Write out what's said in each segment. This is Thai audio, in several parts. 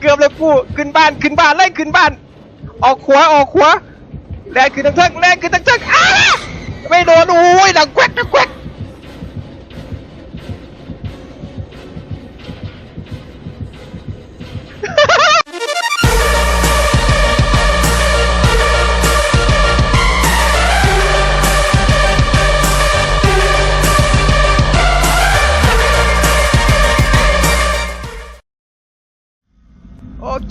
เกือบเลยกูขึ้นบ้านขึ้นบ้านไล่ขึ้นบ้าน ออกขวาออกขวาแรงขึ้นทั้งทั้งแรงขึ้นทั้งทั้งอ้าไม่โดนโอ้ยดังแกวกดังแกวก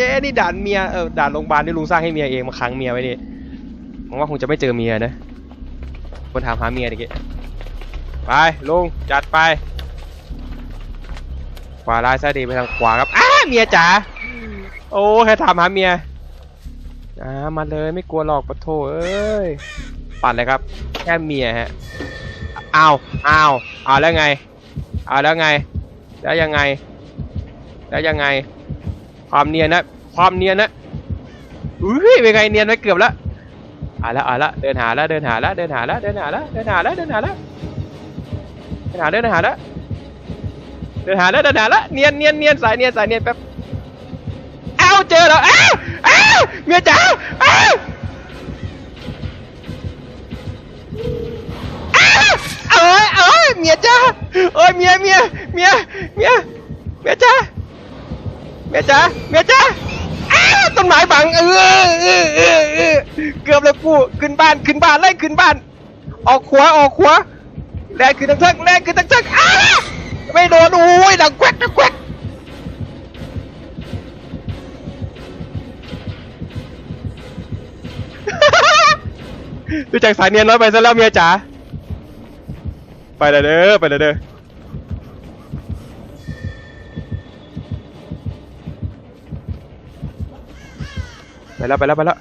โอเคนี่ด่านเมียเออด่านโรงพยาบาลที่ลุงสร้างให้เมียเองมาขังเมียไว้นี่หวังว่าคงจะไม่เจอเมียนะคนถามหาเมียตะกี้ไปลุงจัดไป ขวาร้ายซ้ายดีไปทางขวาครับอ้าเมียจ๋าโอ้แค่ถามหาเมียอ่ามาเลยไม่กลัวหรอกปะโถเอ้ยปั่นเลยครับแค่เมียฮะอ้าวอ้าวอ้าแล้วไงอ้าแล้วไง แล้วยังไง แล้วยังไง ความเนียนนะ ความเนียนนะอุ้ยเป็นไงเนียนไปเกือบแล้วอะละอะละเดินหาแล้วเดินหาแล้วเดินหาแล้วเดินหาแล้วเดินหาแล้วเดินหาแล้วเดินหาเดินหาแล้วเดินหาแล้วเดินหาแล้วเนียนเนียนเนียนสายเนียนสายเนียนแป๊บเอ้าเจอแล้วเอ้าวอ้าเมียจ๋าอ้าวอ้าเอ้ยเอ้ยเมียจ๋าเอ้ยเมียเมียเมียเมียเมียจ๋า เมียจ๋าเมียจ๋าอ้าต้นไม้บังเออเออเออเออเกือบเลยกูขึ้นบ้านขึ้นบ้านไล่ขึ้นบ้าน ออกขวาออกขวาแรงขึ้นทั้งทั้งแรงขึ้นทั้งทั้งอ้าไม่โดนโอ้ยดังแกวกดังแกวกดูจากสายเนียนน้อยไปซะแล้วเมียจ๋าไปเลยเด้อไปเลยเด้อ ไปแล้วไปแล้วไปแล้ว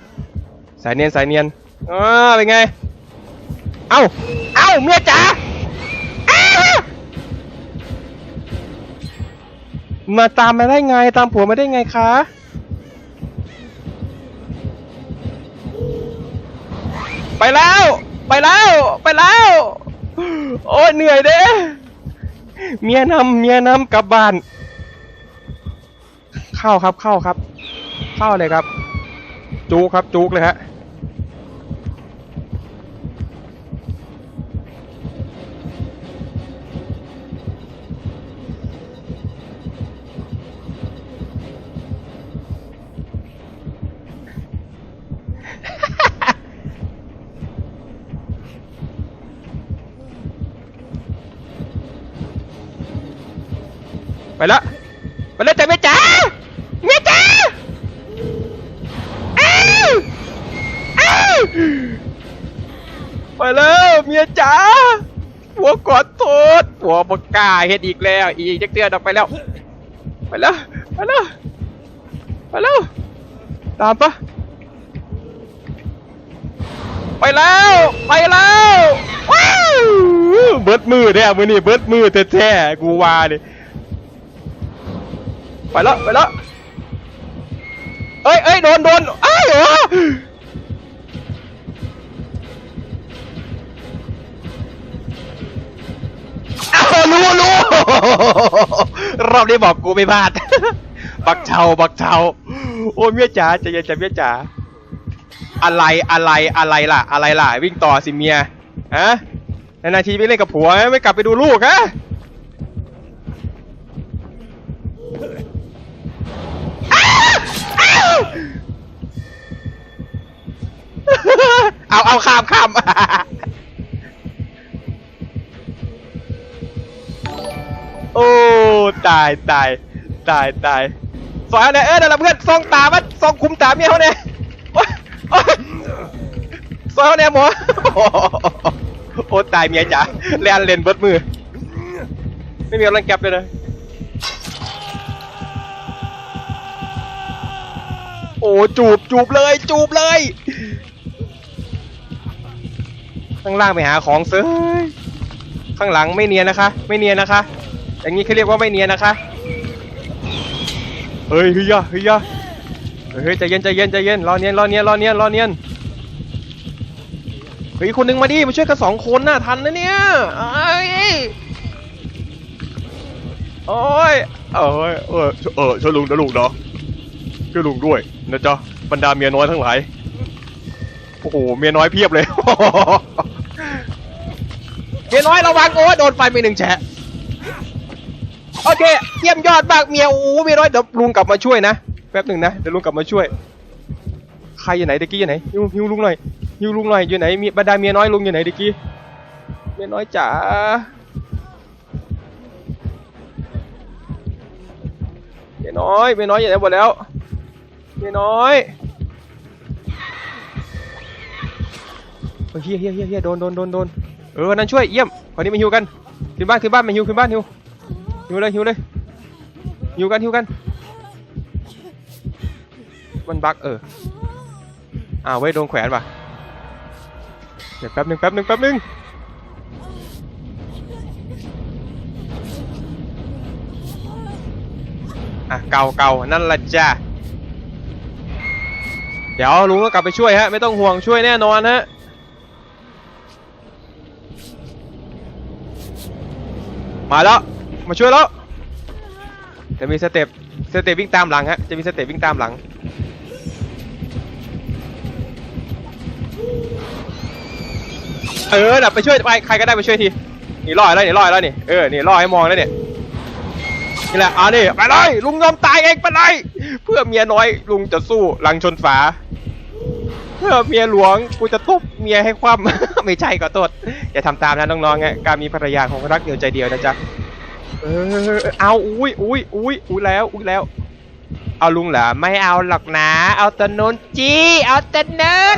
สายเนียนสายเนียนอ๋อเป็นไง เอ้า เอ้าเมียจ๋ามาตามมาได้ไง ตามผัวมาได้ไงคะไปแล้ว ไปแล้ว ไปแล้ว โอ้ยเหนื่อยเด้เมียนำเมียนำกลับบ้าน เข้าครับเข้าครับ เข้าเลยครับ จุกครับจุกเลยฮะไปละไปเลยจ้ะแม่จ๋ ไปแล้วเมียจ๋าผัวขอโทษผัวปากกาเฮ็ดอีกแล้ว อีกจักเตือนออกไปแล้ว ไปแล้ว ไปแล้ว ไปแล้ว ตามปะไปแล้ว ไปแล้วว้าวเบิดมือแท้มือนี่เบิดมือแท้ๆกูว่าดิไปแล้ว ไปแล้วเอ้ยเอ้ยโดนโดนเอ้ย รอบนี้บอกกูไม่พลาด บักเชาบักเชาโอ้เมียจ๋าใจเย็นใจเมียจ๋าอะไรอะไรอะไรล่ะ อะไรล่ะ วิ่งต่อสิเมียฮะนานาทีไปเล่นกับผัวไม่กลับไปดูลูกฮะเอาเอาข้ามข้าม อ้ตายตายตายตายสอยอาเนี่ยเออดี๋ยวเราเพื่อนส่องตามันส่องคุมตาเมียเขาเนี่ยโอ๊ยโอ๊ยสอยเอาเนี่ยหมอโอ้ตายเมียจ๋าเล่นเลนเบิดมือ ไม่มีกำลังแก็บเลยนะโอ้จูบจูบเลยจูบเลยข้างล่างไปหาของเซยข้างหลังไม่เนียนนะคะ ไม่เนียนนะคะ อย่างนี้เขาเรียกว่าไม่เนียนนะคะ เฮ้ยเฮ้ยยะเฮ้ยยะเฮ้ยใจเย็นใจเย็นใจเย็นรอเนียนรอเนียนรอเนียนรอเนียนเฮ้ยคนหนึงมาดิมาช่วยกันสองคนน่ะทันนะเนี่ยเอ้ยโอ้ยโอ้ยเออเออช่วยลุงนะลุงเนาะช่วยลุงด้วยนะจ๊ะบรรดาเมียน้อยทั้งหลายโอ้โหเมียน้อยเพียบเลยเมียน้อยระวังโอ้โดนไฟไปหนึ่งแฉะ โอเคเยี่ยมยอดมากเมียโอ้โหเมียน้อยเดี๋ยวลุงกลับมาช่วยนะแป๊บหนึ่งนะเดี๋ยวลุงกลับมาช่วย ใครอยู่ไหนเด็กกี้อยู่ไหนฮิวฮิวลุงหน่อยฮิวลุงหน่อยอยู่ไหนมีบรรดาเมียน้อยลุงอยู่ไหนเด็กกี้เมียน้อยจ๋าเมียน้อยเมียน้อยอยู่ไหนหมดแล้วเมียน้อยเฮียเฮียเฮียโดนโดนโดนโดนเออนนั้นช่วยเยี่ยมคนนี้มาฮิวกันขึ้นบ้านขึ้นบ้านมาฮิวขึ้นบ้านฮิว ฮิวเลยฮิวเลยฮิวกันฮิวกัน มันบักเอออ้าวเว้ยโดนแขวนว่ะเดี๋ยวแป๊บหนึ่งแป๊บหนึ่งแป๊บหนึ่งอะเก่าเก่านั่นแหละจ้ะเดี๋ยวลุงก็กลับไปช่วยฮะ ไม่ต้องห่วงช่วยแน่นอนฮะมาแล้ว มาช่วยแล้วจะมีสเต็ปสเต็ปวิ่งตามหลังฮะจะมีสเต็ปวิ่งตามหลังเออน่ะไปช่วยไปใครก็ได้ไปช่วยทีนี่รอดแล้วนี่รอดแล้วนี่เออนี่รอให้มองแล้วเนี่ยนี่แหละอ่านี่ไปเลยลุงยอมตายเองไปเลยเพื่อเมียน้อยลุงจะสู้หลังชนฝา เพื่อเมียหลวงกูจะทุบเมียให้คว่ำ ไม่ใช่ก็ตดอย่าทำตามนะน้องๆไงการมีภรรยาของรักเดียวใจเดียวนะจ๊ะ เออเอาอุ้ยอุ้ยอุ้ยอุ้ยแล้วอุ้ยแล้ว เอาลุงเหรอไม่เอาหรอกนะ เอาแตะนนจี้เอาแตะเนิน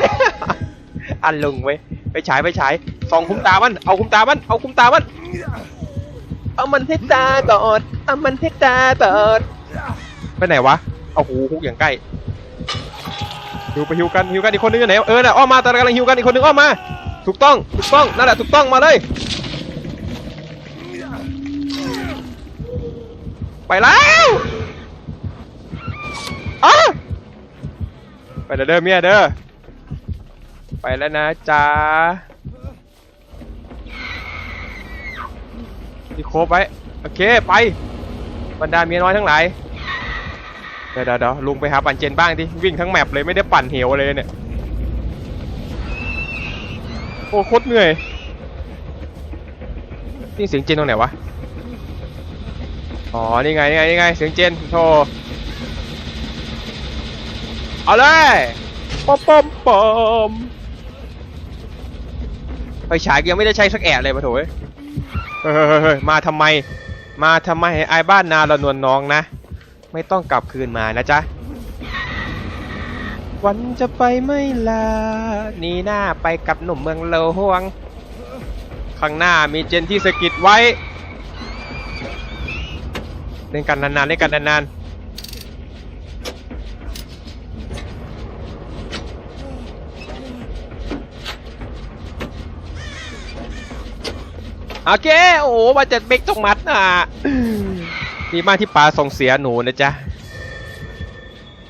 อันลุงเว้ไปฉายไปฉายส่องคุ้มตามันเอาคุ้มตามันเอาคุ้มตามันเอามันให้ตาบอดเอามันให้ตาบอดไปไหนวะเอาหูฮุกอย่างใกล้ฮิวไปฮิวกันฮิวกันอีกคนนึงอยู่ไหนเออน่ะอ้อมมาตอนกำลังฮิวกันอีกคนนึงอ้อมมา ถูกต้องถูกต้องนั่นแหละถูกต้องมาเลย ไปแล้วอ้าไปเด้อเด้อเมียเด้อ ไปแล้วนะจ๊ะที่โคบไว้ โอเค ไป บรรดาเมียน้อยทั้งหลายเดี๋ยวเดี๋ยวเดี๋ยวลุงไปหาปั่นเจนบ้างดิ วิ่งทั้งแมปเลยไม่ได้ปั่นเหวเลยเนี่ย โอ้โคตรเหนื่อยนี่เสียงเจนตรงไหนวะ อ๋อ นี่ไง นี่ไง นี่ไง เสียงเจนโธ่เอาเลยปอมปอมปอมไฟฉายก็ยังไม่ได้ใช้สักแอะเลยปะโถยเฮ้ยเฮ้ยเฮ้ยเฮ้ยมาทำไม มาทำไมให้อายบ้านนาเรานวลน้องนะ ไม่ต้องกลับคืนมานะจ๊ะ วันจะไปไม่ลา นี่หน้าไปกับหนุ่มเมืองโลห่วง ข้างหน้ามีเจนที่สะกิดไว้ เล่นกันนานๆเล่นกันนานๆโอเคโอ้โหมาจัดเบกตรงมัดน่ะดีมากที่ปลาส่งเสียหนูนะจ๊ะ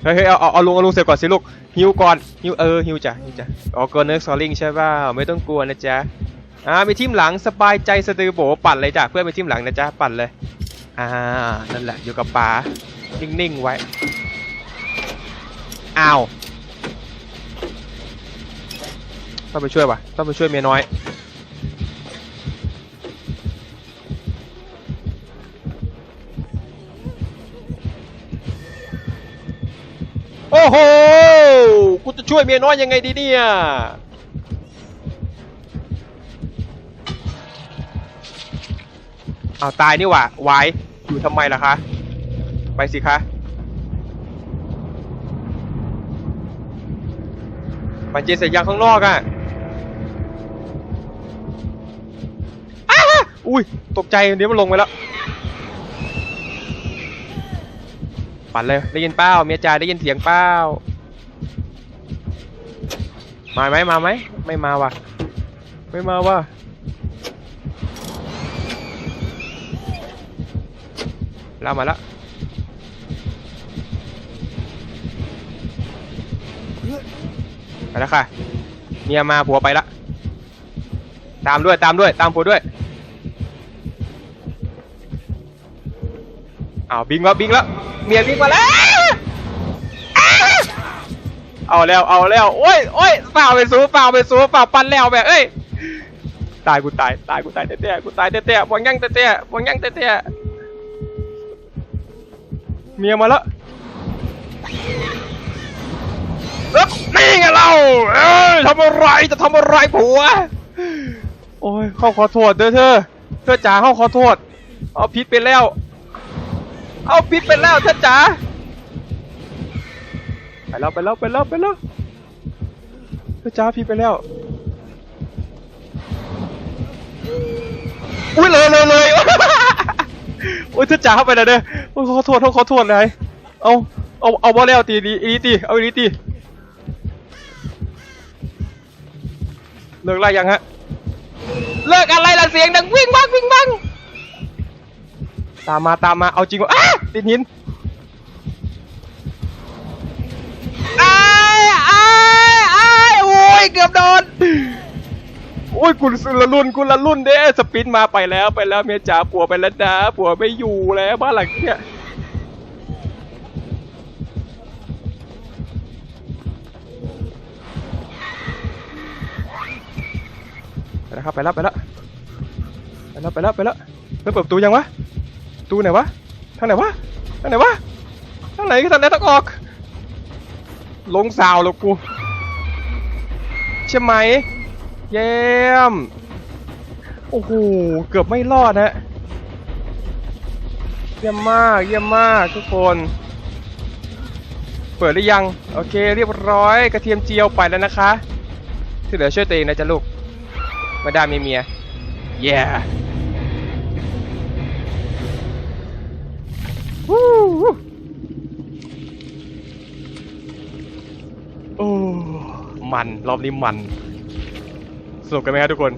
เฮ้ยเฮ้ยเอาเอาเอาลุงเอาลุงเสร็จก่อนสิลูกฮิวก่อนฮิวเออฮิวจ้ะฮิวจ้ะอ๋อเกินเนิร์กซอลลิงใช่ป่าไม่ต้องกลัวนะจ๊ะอ่ามีทีมหลังสบายใจสะดือโบปั่นเลยจ้ะเพื่อนมีทีมหลังนะจ๊ะปั่นเลย อ่า นั่นแหละ อยู่กับป๋านิ่ง ๆ ไว้ อ้าว ต้องไปช่วยป่ะต้องไปช่วยเมียน้อย โอ้โห กูจะช่วยเมียน้อยยังไงดีเนี่ย เอาวตายนี่หว่าไว้อยู่ทำไมล่ะคะ ไปสิคะปันเจเสร็จยังข้างนอกอะอ้าอุ้ย ตกใจเดี๋ยวมันลงไปแล้ว ปั่นเลย ได้ยินเป้าเมียจ่าได้ยินเสียงเป้ามาไหมมาไหม ไม่มาว่ะ ไม่มาว่ะ แล้วมาแล้วไปแล้วค่ะเมียมาผัวไปละ ตามด้วยตามด้วยตามผัวด้วยอ้าวบิงแล้วบิงแล้วเมียบิงมาแล้วเอาแล้วเอาแล้วโอ้ยโอ้ยเปล่าไปสู้เปล่าไปสู้เปล่าปันแล้วแบบเอ้ยตายกูตายตายกูตายเต้ๆกูตายเต้ๆบวงยังเต้ๆบวงยังเต้ๆเเมียมาแล้วเอ๊ะนี่ไงเรา เอ้ยทำอะไรจะทำอะไรผัว โอ้ยเข้าขอโทษเด้อเธอ เธอจ๋าเข้าขอโทษ เอาพิษไปแล้ว เอาพิษไปแล้วเธอจ๋า ไปแล้วไปแล้วไปแล้วไปแล้วพระจ้าพี่ไปแล้ว อุ้ยเลยเลยเลย โอ้ยเธอจ๋าเข้าไปแล้วเด้อโอ้ยขอโทษขอโทษเลยเอาเอาเอาบอลแล้วตีดีอีตีเอาอีนี้ตีเลิกไล่ยังฮะเลิกอะไรล่ะเสียงดังวิ่งบ้างวิ่งบ้างตามมาตามมาเอาจริงวะอ้าติดหิน ไอ้ไอ้ไอ้ายโอ้ยเกือบโดนโอ้ยกูละลุ่นกูละลุ่นเด้สปินมาไปแล้วไปแล้วเมียจ๋าผัวไปแล้วนะผัวไม่อยู่แล้วบ้านหลังเนี้ยไปแล้วครับไปแล้วไปแล้วไปแล้วไปแล้วไปแล้วเริ่มเปิดประตูยังวะตูไหนวะทางไหนวะทางไหนวะทางไหนทางไหนต้องออก ลงสาวแล้วกูใช่ไหม เยี่ยม โอ้โห เกือบไม่รอดฮะเยี่ยมมาก เยี่ยมมากทุกคน เปิดหรือยัง โอเค เรียบร้อยกระเทียมเจียวไปแล้วนะคะ ที่เหลือช่วยตัวเองนะจ๊ะลูก มาดามมีเมียเย้วู้โอ้ มัน รอบนี้มัน สนุกกันไหมครับทุกคน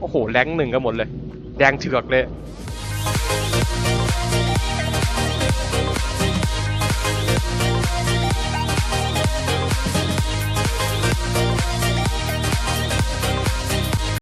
โอ้โห แรงหนึ่งกันหมดเลย แดงเถือกเลย